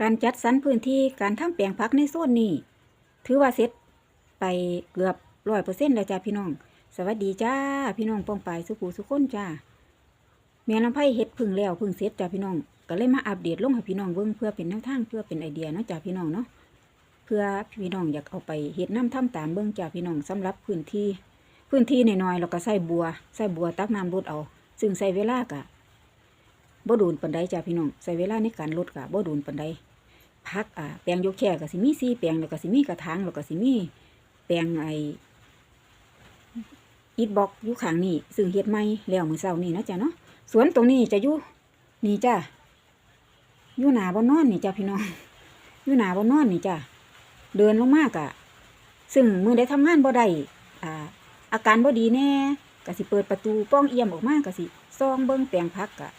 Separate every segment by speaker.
Speaker 1: การจัดสรรพื้นที่การทำแปลงพักในโซนนี้ ถือว่าเสร็จไปเกือบร้อยเปอร์เซ็นต์แล้วจ้าพี่น้อง สวัสดีจ้าพี่น้องป้องปายสุขูสุขคนจ้าแม่ลำไผ่เฮ็ดพึ่งแล้วพึ่งเสร็จจ้าพี่น้อง ก็เลยมาอัปเดตลงให้พี่น้องเบิ่งเพื่อเป็นแนวทางเพื่อเป็นไอเดียเนาะจ้าพี่น้องเนาะเพื่อพี่น้องอยากเอาไปเฮ็ดน้ำทำตามเบิ่งจ้าพี่น้องสำหรับพื้นที่ พื้นที่น้อยๆเราก็ใส่บัวใส่บัวตักน้ำรดเอา ซึ่งใส่เวลากะบ่ดูนปันใดจ้าพี่น้องใส่เวลาในการลดกะบ่ดูนปันใด พักอ่าแปลงยกแค่ก็สิมีสี่แปลงแล้วก็สิมีกระถางแล้วก็สิมีแปลงไออิฐบล็อกอยู่ข้างนี้ซึ่งเฮ็ดใหม่แล้วมื้อเช้านี้เนะจ้าเนาะสวนตรงนี้จะอยู่นี่จ้าอยู่หนาบ่นอนนี่จ้าพี่น้องอยู่หนาบ่นอนนี่จ้าเดินลงมากอะซึ่งมือได้ทำงานบ่ได้อ่าอาการบ่ดีแน่ก็สิเปิดประตูป้องเอี่ยมออกมาก็สิซองเบิ่งแปลงพักกะ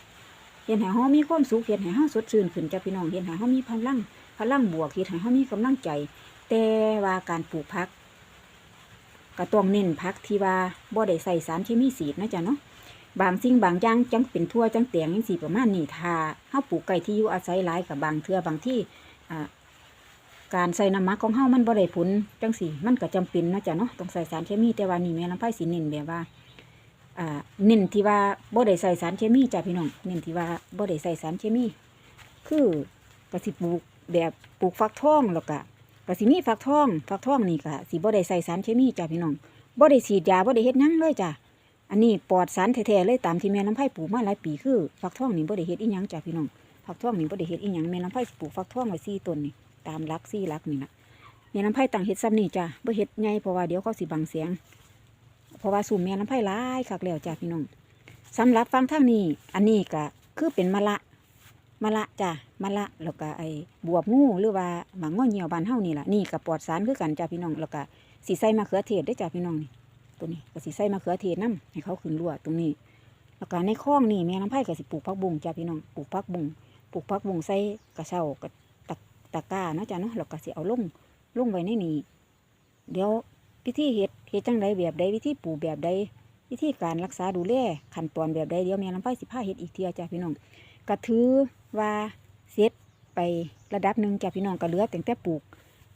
Speaker 1: เฮ็ดให้เฮามีความสุขเฮ็ดให้เฮาสดชื่นขึ้นจ้ะพี่น้องเฮ็ดให้เฮามีพลัง พลังบวกเฮ็ดให้เฮามีกำลังใจ แต่ว่าการปลูกผักก็ต้องเน้นผักที่ว่าบ่ได้ใส่สารเคมีสีดนะจ๊ะเนาะบางสิ่งบางอย่างจังเป็นทั่วจังแตงจังซี่ประมาณนี้ถ้าเฮาปลูกไก่ที่อยู่อาศัยหลายกับบางเทือบางที่การใส่น้ำมักของเฮามันบ่ได้ผลจังสีมันก็จำเป็นนะจ้ะเนาะต้องใส่สารเคมีแต่ว่านี่แม่ลำไผ่สิเน้นแบบว่าเน้นที่ว่าบ่ได้ใส่สารเคมีจ้ะพี่น้องเน้นที่ว่าบ่ได้ใส่สารเคมี คือกสิปลูก แบบปลูกฟักทองแล้วก็กสิมีฟักทองฟักทองนี่ก็สิบ่ได้ใส่สารเคมีจ้ะพี่น้องบ่ได้ฉีดยาบ่ได้เฮ็ดหยังเลยจ้ะอันนี้ปลอดสารแท้ๆเลยตามที่แม่ลำไผ่ปลูกมาหลายปีคือฟักทองนี่บ่ได้เฮ็ดอีหยังจ้ะพี่น้องฟักทองนี่บ่ได้เฮ็ดอีหยังแม่ลำไผ่ปลูกฟักทองไว้สี่ต้นนี่ตามรักซี่รักนี่นะแม่น้ำไผ่ต่างเฮ็ดซ้ำนี่จ้ะบ่เฮ็ดใหญ่เพราะว่าเดี๋ยวเขาสิบังเสียงเพราะว่าสูมแม่น้ำไผ่หลายคักแล้วจ้ะพี่น้องสำหรับฟังทางนี้ อันนี้ก็คือเป็นมะละ มะละจ้ะมะละแล้วก็ไอ้บวบงูหรือว่าหมางง้อเหี่ยวบานเฮานี่ล่ะนี่ก็ปลอดสารคือกันจ้ะพี่น้องแล้วก็สิใส่มะเขือเทศได้จ้ะพี่น้องนี่ตัวนี้ก็สิใส่มะเขือเทศนํให้เขาขึ้นรั่วตรงนี้ แล้วก็ในคลองนี่แม่น้ำไผ่ก็สิปลูกผักบุ้งจ้ะพี่น้องปลูกผักบุ้งปลูกผักบุ้งใส่กระเช้ากระตะก้าเนาะจ้ะเนาะเราก็สิเอาลงลงไว้ในนี้เดี๋ยววิธีเฮ็ดเฮ็ดจังใดแบบใดวิธีปลูกแบบใดวิธีการรักษาดูแลขั้นตอนแบบใดเดี๋ยวแม่ลำไผ่สิพาเฮ็ดอีกเทียจ้ะพี่น้องก็ถือ ว่าเสร็จไประดับหนึ่งจ้ะพี่น้องก็เหลือแต่งแต่ปลูก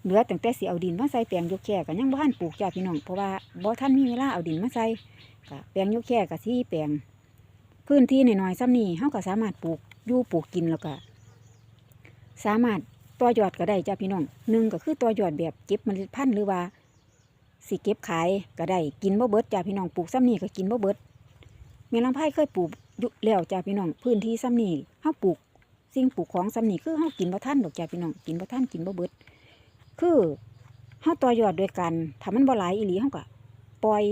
Speaker 1: เหลือแต่งแต่สิเอาดินมาใส่แปลงยกแค่ก็ยังบ่ทันปลูกจ้ะพี่น้องเพราะว่าบ่ทันมีเวลาเอาดินมาใส่ก็แปลงยกแค่ก็ที่แปลงพื้นที่น้อยๆซ้ำนี้เฮาก็สามารถปลูกยู่ปลูกกินแล้วก็สามารถต่อยอดก็ได้จ้าพี่น้องหนึ่งก็คือต่อยอดแบบเก็บมล็ดพันหรือว่าสิเก็บขายก็ได้กินบ่เบิดจ้าพี่น้องปลูกซ้ำนี่ก็กินบ่เบิดแม่ลำไผ่เคยปลูกยู่แล้วจ้าพี่น้องพื้นที่ซ้ำนี่เฮาปลูก สิ่งปลูกของซ้ำนี่คือเฮากินบ่ทันดอกจ้าพี่น้องกินบ่ทันกินบ่เบิด คือเฮาต่อยอดโดยการถ้ามันบ่หลายอีหลีเฮาก็ปล่อย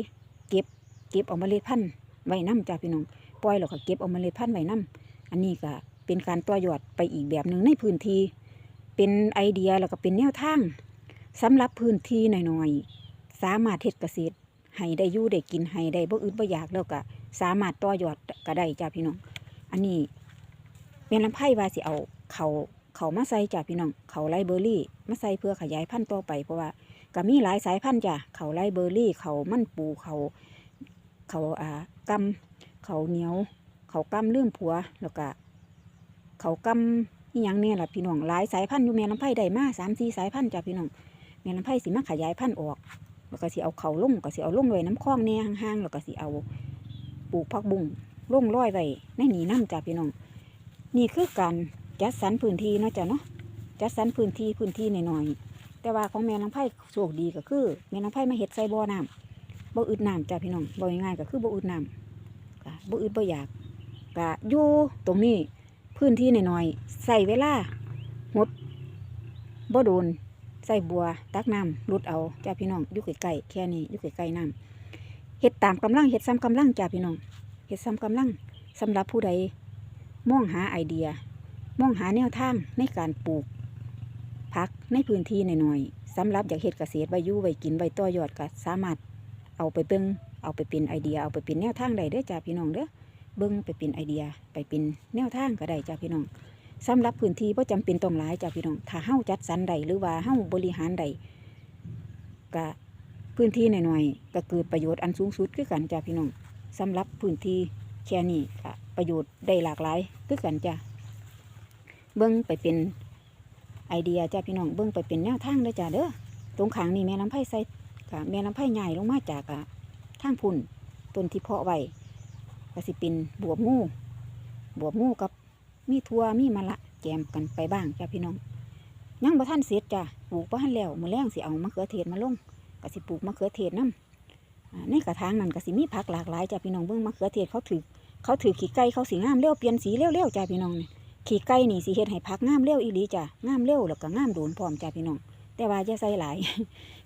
Speaker 1: เก็บเก็บเอาเมล็ดพันธุ์ไว้นํจ้าพี่น้องปล่อยแล้วก็เก็บเอาเมล็ดพันธุ์ไว้นํอันนี้ก็เป็นการต่อยอดไปอีกแบบหนึ่งในพื้นที่ เป็นไอเดียแล้วก็เป็นแนวทางสำหรับพื้นที่หน่อยๆสามารถเฮ็ดเกษตรให้ได้ยู่ได้กินให้ได้บ่อึดบ่อยากแล้วก็สามารถต่อยอดก็ได้จ้าพี่น้อง อันนี้ ม่นลำไผ่ว่าสิเอาเขาเขามาใส่จ้าพี่น้องเขาไลเบอรี่มาใส่เพื่อขยายพันธุ์ต่อไปเพราะว่าก็มีหลายสายพันธุ์จ้ะเขาไลเบอรี่ เขามันปูเขาเขาอ่ากำเขาเหนียว เขากำเลื่อมผัวแล้วก็เขากำนี่ยังเนี่ยแหละพี่น้องหลายสายพันธุ์อยู่แม่ลำไผ่ได้มาสามสี่สายพันธุ์จ้ะพี่น้องแม่ลำไผ่สิมาขยายพันธุ์ออกแล้วก็สิเอาเขาลุ่งก็สิเอาลุ่งไว้น้ำคลองแน่ห่างๆแล้วก็สิเอาปลูกผักบุ้งลุ่งร้อยไว้ในนี่น้ำจ้ะพี่น้อง นี่คือการจัดสรรพื้นที่เนาะจ้ะเนาะจัดสรรพื้นที่พื้นที่หน่อยๆแต่ว่าของแม่ลำไผ่โชคดีก็คือแม่ลำไผ่มาเฮ็ดใส่บ่อน้ำบ่อึดน้ำจ้ะพี่น้องบ่ง่ายๆก็คือบ่อึดน้ำบ่อึดบ่อยากก็อยู่ตรงนี้พื้นที่หน่อยๆใส่เวลาหมดบ่โดนใส่บัวตักน้ำรุดเอาจ้าพี่น้องอยู่ใกล้ๆแค่นี้อยู่ใกล้ๆน้ำเฮ็ดตามกำลังเฮ็ดซ้ำกำลังจ้าพี่น้องเฮ็ดซ้ำกำลังสำหรับผู้ใด มองหาไอเดีย มองหาแนวทางในการปลูกผักในพื้นที่หน่อยๆสำหรับอยากเฮ็ดเกษตรไว้อยู่ไว้กินไว้ต่อยอดก็สามารถเอาไปเบิ่งเอาไปเป็นไอเดีย เอาไปเป็นแนวทางใดเด้อจ้าพี่น้องเด้อเบิ้งไปเป็นไอเดีย ไปเป็นแนวทางก็ได้จ้าพี่น้องสำหรับพื้นที่บ่จำเป็นต้องหลายจ้าพี่น้อง ถ้าเฮ้าจัดสรรใดหรือว่าเฮ้าบริหารใดก็พื้นที่หน่อยๆก็เกิดประโยชน์อันสูงสุดคือกันจ้าพี่น้องสำหรับพื้นที่แค่นี้ก็ ประโยชน์ได้หลากหลายคือกันจ้าเบิ้องไปเป็นไอเดียจ้าพี่น้องเบิ่งไปเป็นแนวทางเด้อจ้าเด้อตรงขางนี่แม่ลำไผ่ใส่ค่ะแม่ลำไผ่ใหญ่ลงมาจากอะทางพุ่นต้นที่เพาะไว้ก็สิเป็นบวบงูบวบงูกับมีทัวมีมะละแจมกันไปบ้างจ้าพี่น้องยังบ่ทันเสร็จจ้าปลูกบ่ทันแล้วมือแรงสิเอามะเขือเทศมาลงก็สิปลูกมะเขือเทศนํอ่าในกระถางนั้นก็สิมีผักหลากหลายจ้าพี่น้องเบิ่งมะเขือเทศเขาถือ เขาถือขี้ไก่เขาสิงามเร็วเปลี่ยนสีเร็วๆจ้าพี่น้องนี่ขี้ไก่นี่สิเฮ็ดให้ผักงามเร็วอีหลีจ้ะงามเร็วแล้วก็งามโดนพร้อมจ้ะพี่น้อง แต่ว่าจะใส่หลาย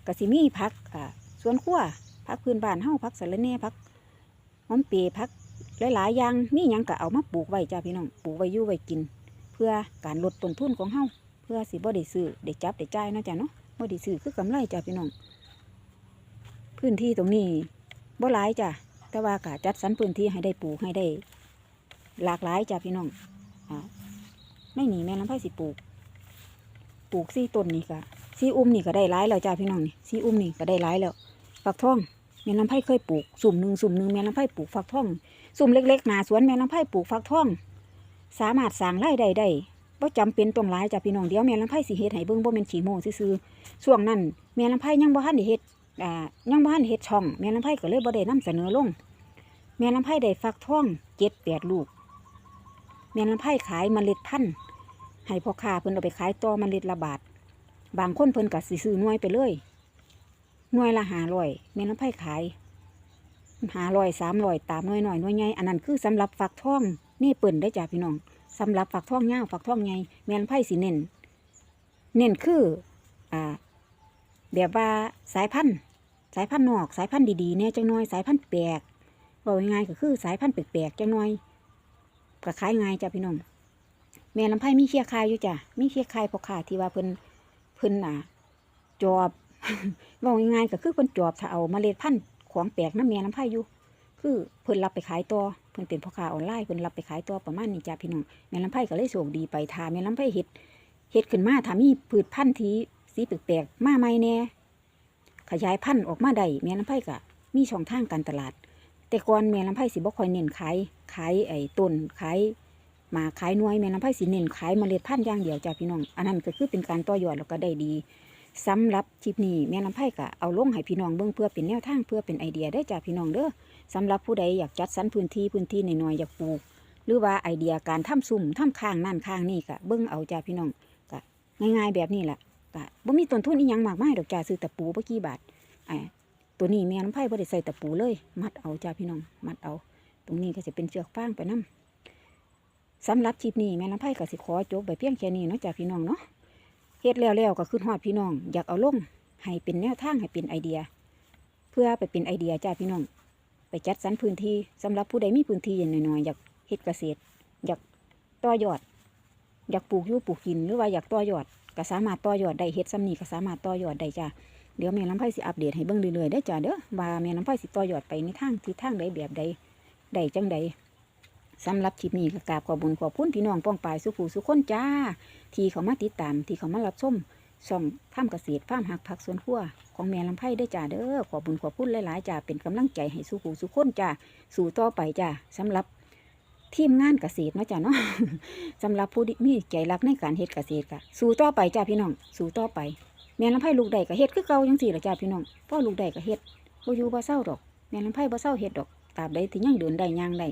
Speaker 1: ก็สิมีผักอ่าสวนครัวผักพื้นบ้านเฮาผักสะระแหน่ผักหอมเปรย์ผักหลายๆอย่างมีหยังก็เอามาปลูกไว้จ้ะพี่น้องปลูกไว้อยู่ไว้กิน เพื่อการลดต้นทุนของเฮาเพื่อสิบ่ได้ซื้อได้จับได้จ่ายเนาะจ้ะเนาะบ่ได้ซื้อคือกำไรจ้ะพี่น้อง พื้นที่ตรงนี้บ่หลายจ้ะ แต่ว่าก็จัดสรรพื้นที่ให้ได้ปลูกให้ได้ หลากหลายจ้ะพี่น้องอ่าไม่หนีแม่ลำไผ่สิปลูก ปลูกซี่ต้นนี่ก็ซี่อุ้มนี่ก็ได้ร้ายแล้วจ้าพี่น้องนี่ซี่อุ้มนี่ก็ได้ร้ายแล้วฝักทองแม่ลำไผ่เคยปลูกสุ่มหนึ่งสุ่มหนึ่งแม่ลำไผ่ปลูกฝักทองสุ่มเล็กๆหนาสวนแม่ลำไผ่ปลูกฝักทองสามารถสร้างรายได้ได้บ่จำเป็นต้องหลายจ้าพี่น้องเดี๋ยวแม่ลำไผ่สิเฮ็ดให้เบิ่งบ่แม่นขี้โม้ซื่อๆช่วงนั้นแม่ลำไผ่ยังบ่ทันได้เฮ็ด อ่ายังบ่ทันเฮ็ดช่องแม่ลำไผ่ก็เลยบ่ได้นำเสนอลง แม่ลำไผ่ได้ฝักท่องเจ็ดแปดลูก แม่ลำไผ่ขายมเมล็ดพันธุ์ให้พ่อค้าเพิ่นเอาไปขายต่อมันเล็ดละบาท บางคนเพิ่นก็สิซื้อหน่วยไปเลยหน่วยละห้าร้อยแม่น้ำไผ่ขายห้าร้อยสามร้อยตามหน่วยหน่อยหน่วยใหญ่อันนั้นคือสำหรับฝักท่องนี่เปิ่นได้จ้าพี่น้องสำหรับฝักท่องยาฝักท่องใหญ่แม่น้ำไผ่สิเน้นเน้นคือ อ่า แบบว่าสายพันธุ์ สายพันธุ์นอกสายพันธุ์ดีๆเนี่ยจังน้อยสายพันธุ์แปลกบอกง่ายๆก็คือสายพันธุ์แปลกๆจังน้อยก็ขายง่ายจ้าพี่น้องแม่ลำไผ่มีเคียคายอยู่จ้ะมีเคียคายพอขาที่ว่าเพิ่นเพิ่นอะจอบบอกง่ายๆก็คือเพิ่นจอบถ้าเอาเมล็ดพันธุ์ของแปลกน้ำแม่ลำไผ่อยู่คือเพิ่นรับไปขายต่อเพิ่นเป็นพ่อค้าออนไลน์เพิ่นรับไปขายต่อประมาณนี้จ้ะพี่น้องแม่ลำไผ่ก็เลยโชคดีไปทาแม่ลำไผ่เฮ็ดเฮ็ดขึ้นมาถ้ามีพืชพันธุ์ที่สีแปลกๆมาใหม่แน่ ขยายพันธุ์ออกมาได้แม่ลำไผ่ก็มีช่องทางการตลาด แต่ก่อนแม่ลำไผ่สิบ่ค่อยเน้นขายขายไอ้ต้นขายมาขายน่วยแม่น้ำไผ่สิเน้นขายเมล็ดพันธุ์อย่างเดียวจ้าพี่น้อง อันนั้นก็คือเป็นการต่อยอดแล้วก็ได้ดีสำหรับคลิปนี้แม่น้ำไผ่ก็เอาลงให้พี่น้องเบิ่งเพื่อเป็นแนวทางเพื่อเป็นไอเดียได้จ้าพี่น้องเด้อสำหรับผู้ใดอยากจัดสรรพื้นที่พื้นที่หน่อยๆอยากปลูก หรือว่าไอเดียการทำซุ่มทำข้างนั่นข้างนี่ก็เบิ่งเอาจ้าพี่น้องก็ง่าย ๆ แบบนี้แหละ ก็บ่มีต้นทุนอีหยังมากมายดอกจ้าซื้อตะปูบ่กี่บาทไอ้ตัวนี้แม่น้ำไผ่บ่ได้ใส่ตะปูเลย มัดเอาจ้าพี่น้อง มัดเอา ตรงนี้ก็จะเป็นเชือกฟางไปนํสำหรับคลิปนี้แม่ลำไผ่ก็สิขอจบไปเพียงแค่นี้เนาะจ้าพี่น้องเนาะเฮ็ดแล้วแล้วก็ขึ้นฮอดพี่น้อง อยากเอาลงให้เป็นแนวทางให้เป็นไอเดีย เพื่อไปเป็นไอเดียจ้าพี่น้อง ไปจัดสรรพื้นที่สำหรับผู้ใดมีพื้นที่อย่างน้อยๆอยากเฮ็ดเกษตร อยากต่อยอด อยากปลูกยู่ปลูกกินหรือว่าอยากต่อยอด ก็สามารถต่อยอดได้เฮ็ดซ้ำนี้ก็สามารถต่อยอดได้จ้าเดี๋ยวแม่ลำไผ่สิอัปเดตให้เบิ่งเรื่อยๆได้จ้าเด้อว่าแม่ลำไผ่สิต่อยอดไปในทางทิศทางใดแบบใดใดจังใดสำหรับคลิปนี้ก็กราบขอบุญขอบคุณพี่น้องป้องปายสุผูสุคนจ้า ที่เขามาติดตามที่เขามารับชมช่องข้ามเกษตรฟาร์มหักผักสวนครัวของแม่ลำไผ่ได้จ้าเด้อขอบุญขอบคุณหลายๆจ้าเป็นกำลังใจให้สุผูสุคนจ้าสู่ต่อไปจ้าสำหรับ ทีมงานเกษตรเนาะจ้าเนาะสำหรับผู้ที่มีใจรักในการเฮ็ดเกษตรค่ะสู่ต่อไปจ้าพี่น้อง สู่ต่อไป แม่ลำไผ่ลูกใดก็เฮ็ดคือเก่าจังสี่ละจ้าพี่น้องพ่อลูกใดก็เฮ็ดบ่อยู่บ่เศร้าดอกแม่ลำไผ่บ่เศร้าเฮ็ดดอกตราบใดที่ยังเดินได้ย่างได้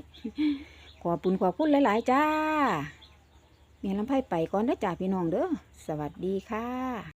Speaker 1: ขอบุญขอบคุณหลาย ๆ จ้าเมียลำไพ่ไปก่อนนะจ้าพี่น้องเด้อสวัสดีค่ะ